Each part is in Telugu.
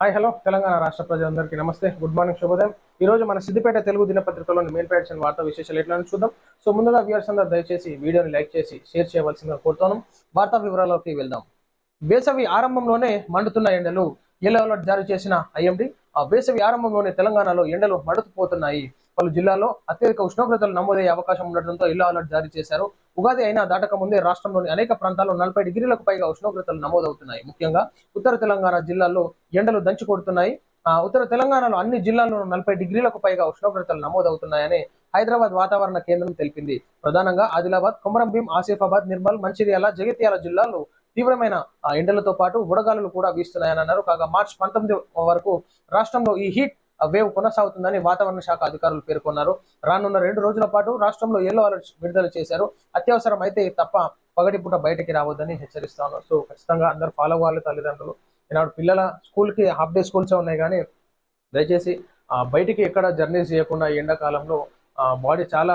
Hi hello. తెలంగాణ రాష్ట్ర ప్రజలందరికీ నమస్తే. గుడ్ మార్నింగ్ శుభోదయం. ఈ రోజు మన సిద్దిపేట తెలుగు దినపత్రికలోని మెయిన్ పేషన్ వార్తా విశేషాలు ఎట్లా చూద్దాం. సో ముందుగా వ్యూవర్స్ అందరూ దయచేసి వీడియోని లైక్ చేసి షేర్ చేయవలసిందిగా కోరుతున్నాం వార్తా వివరాల్లోకి వెళ్దాం. వేసవి ఆరంభంలోనే మండుతున్న ఎండలు ఎల్లో అలర్ట్ జారీ చేసిన ఐఎండి వేసవి ఆరంభంలోనే తెలంగాణలో ఎండలు మడుతుపోతున్నాయి. పలు జిల్లాల్లో అత్యధిక ఉష్ణోగ్రతలు నమోదయ్యే అవకాశం ఉండటంతో ఇల్లా అలర్ట్ జారీ చేశారు. ఉగాది అయినా దాటక ముందే రాష్ట్రంలోని అనేక ప్రాంతాల్లో నలభై డిగ్రీలకు పైగా ఉష్ణోగ్రతలు నమోదవుతున్నాయి. ముఖ్యంగా ఉత్తర తెలంగాణ జిల్లాల్లో ఎండలు దంచి కొడుతున్నాయి ఆ, ఉత్తర తెలంగాణలో అన్ని జిల్లాల్లోనూ నలభై డిగ్రీలకు పైగా ఉష్ణోగ్రతలు నమోదవుతున్నాయని హైదరాబాద్ వాతావరణ కేంద్రం తెలిపింది. ప్రధానంగా ఆదిలాబాద్ కొమరంభీం ఆసిఫాబాద్ నిర్మల్ మంచిర్యాల జగిత్యాల జిల్లాల్లో తీవ్రమైన ఎండలతో పాటు వడగాలులు కూడా వీస్తున్నాయని అన్నారు. కాగా మార్చి పంతొమ్మిది వరకు రాష్ట్రంలో ఈ హీట్ వేవ్ కొనసాగుతుందని వాతావరణ శాఖ అధికారులు పేర్కొన్నారు. రానున్న రెండు రోజుల పాటు రాష్ట్రంలో ఎల్లో అలర్ట్ విడుదల చేశారు. అత్యవసరం అయితే తప్ప పగటిపూట బయటకి రావద్దని హెచ్చరిస్తాను సో ఖచ్చితంగా అందరు ఫాలో అవ్వాలి తల్లిదండ్రులు. ఈనాడు పిల్లల స్కూల్కి హాఫ్ డే స్కూల్స్ ఉన్నాయి కానీ దయచేసి బయటికి ఎక్కడ జర్నీస్ చేయకుండా ఎండాకాలంలో బాడీ చాలా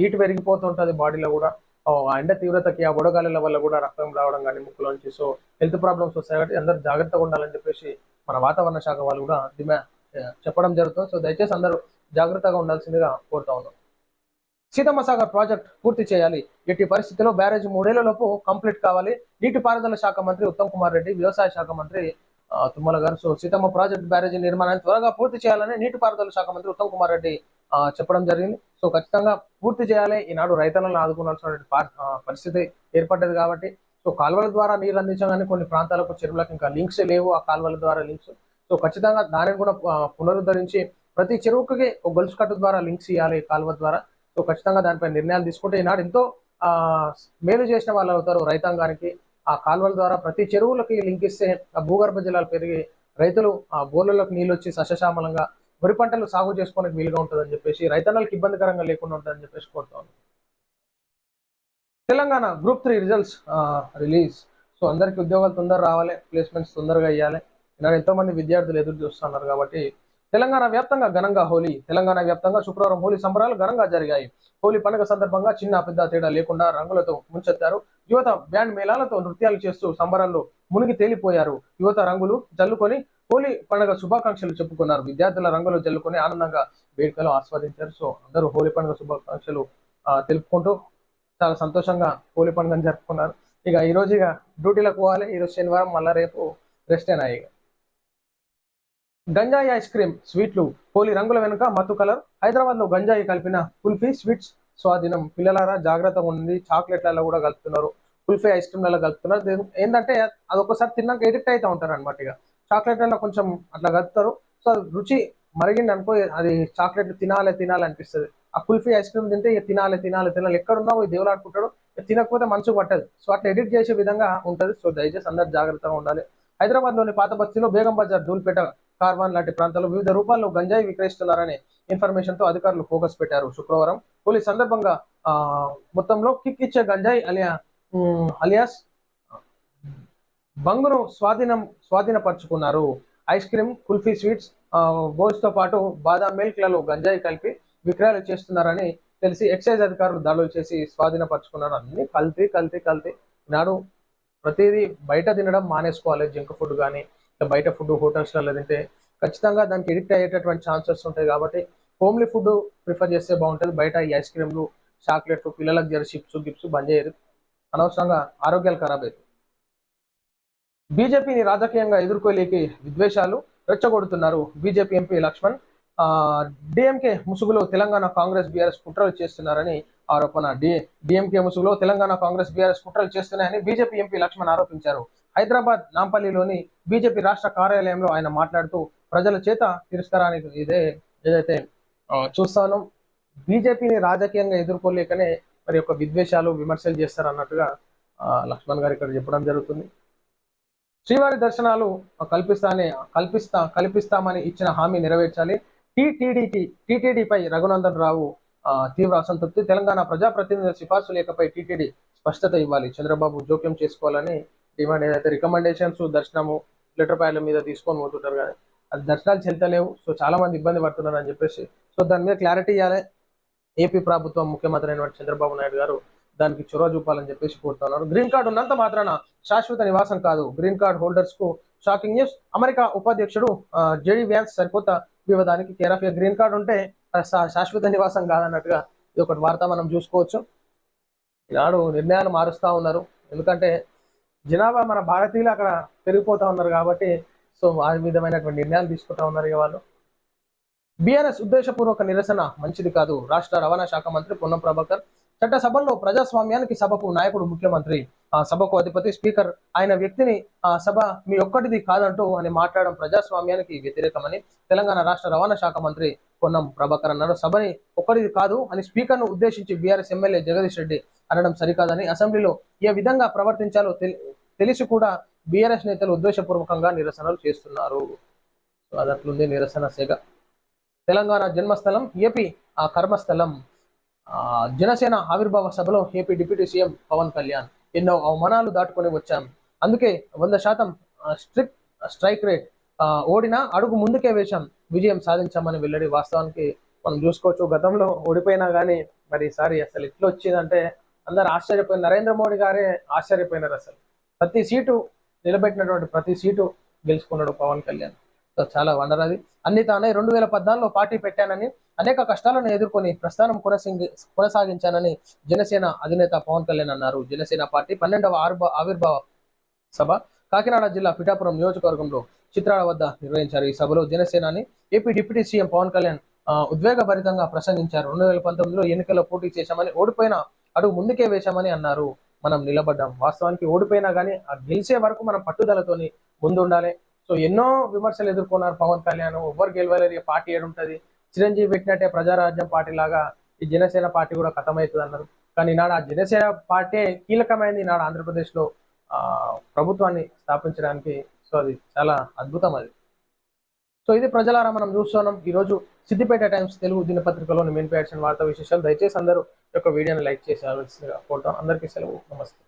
హీట్ పెరిగిపోతుంటుంది బాడీలో కూడా. ఎండ తీవ్రతకి ఆ బుడగాలుల వల్ల కూడా రక్తం రావడం కానీ ముక్కులోంచి సో హెల్త్ ప్రాబ్లమ్స్ వస్తాయి కాబట్టి అందరూ జాగ్రత్తగా ఉండాలని చెప్పేసి మన వాతావరణ శాఖ వాళ్ళు కూడా డిమా చెప్పడం జరుగుతుంది. సో దయచేసి అందరూ జాగ్రత్తగా ఉండాల్సిందిగా కోరుతా ఉన్నాం. సీతమ్మ సాగర్ ప్రాజెక్ట్ పూర్తి చేయాలి. ఎట్టి పరిస్థితిలో బ్యారేజ్ మూడేళ్ళలోపు కంప్లీట్ కావాలి. నీటిపారుదల శాఖ మంత్రి ఉత్తమ్ కుమార్ రెడ్డి వ్యవసాయ శాఖ మంత్రి తుమ్మల గారు. సో సీతమ్మ ప్రాజెక్ట్ బ్యారేజీ నిర్మాణాన్ని త్వరగా పూర్తి చేయాలని నీటిపారుదల శాఖ మంత్రి ఉత్తమ్ కుమార్ రెడ్డి చెప్పడం జరిగింది. సో ఖచ్చితంగా పూర్తి చేయాలి. ఈనాడు రైతులను ఆదుకోవాల్సినటువంటి పరిస్థితి ఏర్పడ్డది కాబట్టి. సో కాలువల ద్వారా నీరు అందించగానే కొన్ని ప్రాంతాలకు చెరువులకు ఇంకా లింక్స్ లేవు ఆ కాలువల ద్వారా లింక్స్. సో ఖచ్చితంగా దానిని కూడా పునరుద్ధరించి ప్రతి చెరువుకి ఒక గొలుసు కట్టు ద్వారా లింక్స్ ఇవ్వాలి కాలువ ద్వారా. సో ఖచ్చితంగా దానిపై నిర్ణయాలు తీసుకుంటే ఈనాడు ఎంతో మేలు చేసిన వాళ్ళు అవుతారు రైతాంగానికి. ఆ కాలువల ద్వారా ప్రతి చెరువులకి లింక్ ఇస్తే ఆ భూగర్భ జలాలు పెరిగి రైతులు ఆ బోర్లలోకి నీళ్ళు వచ్చి సస్యశ్యామలంగా వరి పంటలు సాగు చేసుకోవడానికి వీలుగా ఉంటుందని చెప్పేసి రైతన్నలకు ఇబ్బందికరంగా లేకుండా ఉంటుందని చెప్పేసి కోరుతాను Telangana group three results release. So అందరికి ఉద్యోగాలు తొందర రావాలి ప్లేస్మెంట్స్ తొందరగా ఇవ్వాలి ఈనాడు ఎంతో మంది విద్యార్థులు ఎదురు చూస్తున్నారు కాబట్టి తెలంగాణ వ్యాప్తంగా ఘనంగా హోలీ తెలంగాణ వ్యాప్తంగా శుక్రవారం హోలీ సంబరాలు ఘనంగా జరిగాయి. హోలీ పండుగ సందర్భంగా చిన్న పెద్ద తేడా లేకుండా రంగులతో ముంచెత్తారు. యువత బ్యాండ్ మేళాలతో నృత్యాలు చేస్తూ సంబరాల్లో మునిగి తేలిపోయారు. యువత రంగులు జల్లుకొని హోలీ పండుగ శుభాకాంక్షలు చెప్పుకున్నారు. విద్యార్థుల రంగులు చెల్లుకొని ఆనందంగా వేడుకలు ఆస్వాదించారు. సో అందరూ హోలీ పండుగ శుభాకాంక్షలు తెలుపుకుంటూ చాలా సంతోషంగా హోలీ పండుగను జరుపుకున్నారు. ఇక ఈ రోజు ఇక డ్యూటీలకు పోవాలి. ఈ రోజు శనివారం మళ్ళా రేపు రెస్ట్ అయినా ఇక? గంజాయి ఐస్ క్రీమ్ స్వీట్లు హోలీ రంగుల వెనుక మత్తు కలర్ హైదరాబాద్లో గంజాయి కలిపిన కుల్ఫీ స్వీట్స్ స్వాధీనం. పిల్లలారా జాగ్రత్తగా ఉంది చాక్లెట్లలో కూడా కలుపుతున్నారు. కుల్ఫీ ఐస్ క్రీమ్లలో కలుపుతున్నారు. ఏంటంటే అది ఒకసారి తిన్నాక ఎడిక్ట్ అవుతూ ఉంటారు అనమాట ఇక. చాక్లెట్లలో కొంచెం అట్లా కలుపుతారు సో రుచి మరిగింది అనుకో అది చాక్లెట్ తినాలి తినాలి అనిపిస్తుంది. ఆ కుల్ఫీ ఐస్ క్రీమ్ తింటే ఇక తినాలి తినాలి తినాలి. ఎక్కడున్నా పోయి దేవులాడుకుంటాడు తినకపోతే మంచిగా పట్టదు. సో అట్లా ఎడిట్ చేసే విధంగా ఉంటుంది. సో దయచేసి అందరు జాగ్రత్తగా ఉండాలి. హైదరాబాద్లోని పాత బస్తీలో బేగం బజార్ ధూల్పేట కార్వాన్ లాంటి ప్రాంతాల్లో వివిధ రూపాల్లో గంజాయి విక్రయిస్తున్నారనే ఇన్ఫర్మేషన్తో అధికారులు ఫోకస్ పెట్టారు శుక్రవారం. పోలీస్ సందర్భంగా ఆ, మొత్తంలో కిక్ ఇచ్చే గంజాయి అలియా అలియాస్ బంగును స్వాధీనం స్వాధీనపరుచుకున్నారు. ఐస్ క్రీమ్ కుల్ఫీ స్వీట్స్ బోల్స్తో పాటు బాదాం మిల్క్లలో గంజాయి కలిపి విక్రయాలు చేస్తున్నారని తెలిసి ఎక్సైజ్ అధికారులు దాడులు చేసి స్వాధీనపరుచుకున్నారు. అన్ని కల్తీ కల్తీ కల్తీ. నాడు ప్రతిదీ బయట తినడం మానేసుకోవాలి. జంక్ ఫుడ్ కానీ బయట ఫుడ్ హోటల్స్లలో తింటే ఖచ్చితంగా దానికి ఎడిక్ట్ అయ్యేటటువంటి ఛాన్సెస్ ఉంటాయి కాబట్టి హోమ్లీ ఫుడ్ ప్రిఫర్ చేస్తే బాగుంటుంది. బయట ఈ ఐస్ క్రీమ్లు చాక్లెట్లు పిల్లలకు జర చిప్స్ గిప్స్ బంద్ చేయరు. అనవసరంగా ఆరోగ్యాలు ఖరాబ్ అవుతుంది బీజేపీని రాజకీయంగా ఎదుర్కోలేకి విద్వేషాలు రెచ్చగొడుతున్నారు బీజేపీ ఎంపీ లక్ష్మణ్. ఆ డిఎంకే ముసుగులో తెలంగాణ కాంగ్రెస్ బీఆర్ఎస్ కుట్రలు చేస్తున్నారని ఆరోపణ. డి డిఎంకే ముసుగులో తెలంగాణ కాంగ్రెస్ బీఆర్ఎస్ కుట్రలు చేస్తున్నాయని బీజేపీ ఎంపీ లక్ష్మణ్ ఆరోపించారు. హైదరాబాద్ నాంపల్లిలోని బీజేపీ రాష్ట్ర కార్యాలయంలో ఆయన మాట్లాడుతూ ప్రజల చేత తిరస్కారానికి ఇదే ఏదైతే చూస్తాను బీజేపీని రాజకీయంగా ఎదుర్కోలేకనే మరి యొక్క విద్వేషాలు విమర్శలు చేస్తారు అన్నట్టుగా లక్ష్మణ్ గారు ఇక్కడ చెప్పడం జరుగుతుంది. శ్రీవారి దర్శనాలు కల్పిస్తానే కల్పిస్తా కల్పిస్తామని ఇచ్చిన హామీ నెరవేర్చాలి. టీటీడీకి టీటీడీపై రఘునందన్ రావు ఆ, తీవ్ర అసంతృప్తి. తెలంగాణ ప్రజాప్రతినిధుల సిఫార్సు లేఖపై టీటీడీ స్పష్టత ఇవ్వాలి. చంద్రబాబు జోక్యం చేసుకోవాలని డిమాండ్ ఏదైతే రికమెండేషన్స్ దర్శనము లెటర్ ప్యాడ్ల మీద తీసుకొని పోతుంటారు కానీ అది దర్శనాలు చెల్తలేవు సో చాలా మంది ఇబ్బంది పడుతున్నారు అని చెప్పేసి సో దాని మీద క్లారిటీ ఇవ్వాలి. ఏపీ ప్రభుత్వం ముఖ్యమంత్రి అయినటువంటి చంద్రబాబు నాయుడు గారు దానికి చొరవ చూపాలని చెప్పేసి కోరుతున్నారు. గ్రీన్ కార్డు ఉన్నంత మాత్రాన శాశ్వత నివాసం కాదు. గ్రీన్ కార్డ్ హోల్డర్స్కు షాకింగ్ న్యూస్. అమెరికా ఉపాధ్యక్షుడు జేడీ వ్యాన్స్ సరికొత్త వివాదానికి కేరాఫ్ గ్రీన్ కార్డ్ ఉంటే శాశ్వత నివాసం కాదన్నట్టుగా ఇది ఒకటి వార్త మనం చూసుకోవచ్చు. ఈనాడు నిర్ణయాలు మారుస్తూ ఉన్నారు. ఎందుకంటే జనాభా మన భారతీయులు అక్కడ పెరిగిపోతా ఉన్నారు కాబట్టి సో ఆ విధమైనటువంటి నిర్ణయాలు తీసుకుంటా ఉన్నారు ఇక వాళ్ళు. బీఆర్ఎస్ ఉద్దేశపూర్వక నిరసన మంచిది కాదు. రాష్ట్ర రవాణా శాఖ మంత్రి పొన్నం ప్రభాకర్ చట్టసభల్లో ప్రజాస్వామ్యానికి సభకు నాయకుడు ముఖ్యమంత్రి ఆ సభకు అధిపతి స్పీకర్ ఆయన వ్యక్తిని ఆ సభ మీ ఒక్కటిది కాదంటూ అని మాట్లాడడం ప్రజాస్వామ్యానికి వ్యతిరేకమని తెలంగాణ రాష్ట్ర రవాణా శాఖ మంత్రి పొన్నం ప్రభాకర్ అన్నారు. సభని ఒక్కటిది కాదు అని స్పీకర్ను ఉద్దేశించి బీఆర్ఎస్ ఎమ్మెల్యే జగదీష్ రెడ్డి అనడం సరికాదని అసెంబ్లీలో ఏ విధంగా ప్రవర్తించాలో తెలి- తెలిసి కూడా బీఆర్ఎస్ నేతలు ఉద్దేశపూర్వకంగా నిరసనలు చేస్తున్నారు. అదట్లుంది నిరసన సెగ తెలంగాణ జన్మస్థలం ఏపీ ఆ కర్మస్థలం. జనసేన ఆవిర్భావ సభలో AP deputy CM Pawan Kalyan ఎన్నో అవమానాలు దాటుకొని వచ్చాం అందుకే వంద శాతం స్ట్రిక్ స్ట్రైక్ రేట్ ఓడినా అడుగు ముందుకే వేశాం. విజయం సాధించామని వెల్లడి వాస్తవానికి మనం చూసుకోవచ్చు. గతంలో ఓడిపోయినా కానీ మరి ఈసారి అసలు ఎట్లా వచ్చిందంటే అందరు ఆశ్చర్యపోయిన నరేంద్ర మోడీ గారే ఆశ్చర్యపోయినారు అసలు. ప్రతి సీటు నిలబెట్టినటువంటి ప్రతి సీటు గెలుచుకున్నాడు పవన్ కళ్యాణ్. చాలా వండర్ అది. అన్ని తానే రెండు వేల పద్నాలుగులో పార్టీ పెట్టానని అనేక కష్టాలను ఎదుర్కొని ప్రస్థానం కొనసాగి కొనసాగించానని జనసేన అధినేత పవన్ కళ్యాణ్ అన్నారు. జనసేన పార్టీ పన్నెండవ ఆవిర్భావ సభ కాకినాడ జిల్లా పిఠాపురం నియోజకవర్గంలో చిత్రాల వద్ద నిర్వహించారు. ఈ సభలో Janasenani AP deputy CM Pawan Kalyan ఉద్వేగభరితంగా ప్రసంగించారు. రెండు వేల పంతొమ్మిదిలో ఎన్నికల్లో పోటీ చేశామని ఓడిపోయిన అడుగు ముందుకే వేశామని అన్నారు. మనం నిలబడ్డాం. వాస్తవానికి ఓడిపోయినా కానీ గెలిచే వరకు మనం పట్టుదలతోని ముందుండాలి. సో ఎన్నో విమర్శలు ఎదుర్కొన్నారు పవన్ కళ్యాణ్. ఎవరు గెలవలేరు పార్టీ ఏడుంటది చిరంజీవి పెట్టినట్టే ప్రజారాజ్యం పార్టీ లాగా ఈ జనసేన పార్టీ కూడా కథమవుతుంది అన్నారు కానీ ఈనాడు ఆ జనసేన పార్టీ కీలకమైంది ఈనాడు ఆంధ్రప్రదేశ్లో ఆ ప్రభుత్వాన్ని స్థాపించడానికి. సో అది చాలా అద్భుతం అది. సో ఇది ప్రజలారా మనం చూస్తున్నాం. ఈ రోజు సిద్దిపేట టైమ్స్ తెలుగు దినపత్రికలోని మెయిన్ ప్యాడ్స్ వార్తా విశేషాలు. దయచేసి అందరూ యొక్క వీడియోని లైక్ చేసి ఆలోచించగా కోరుతాం అందరికీ సెలవు. నమస్తే.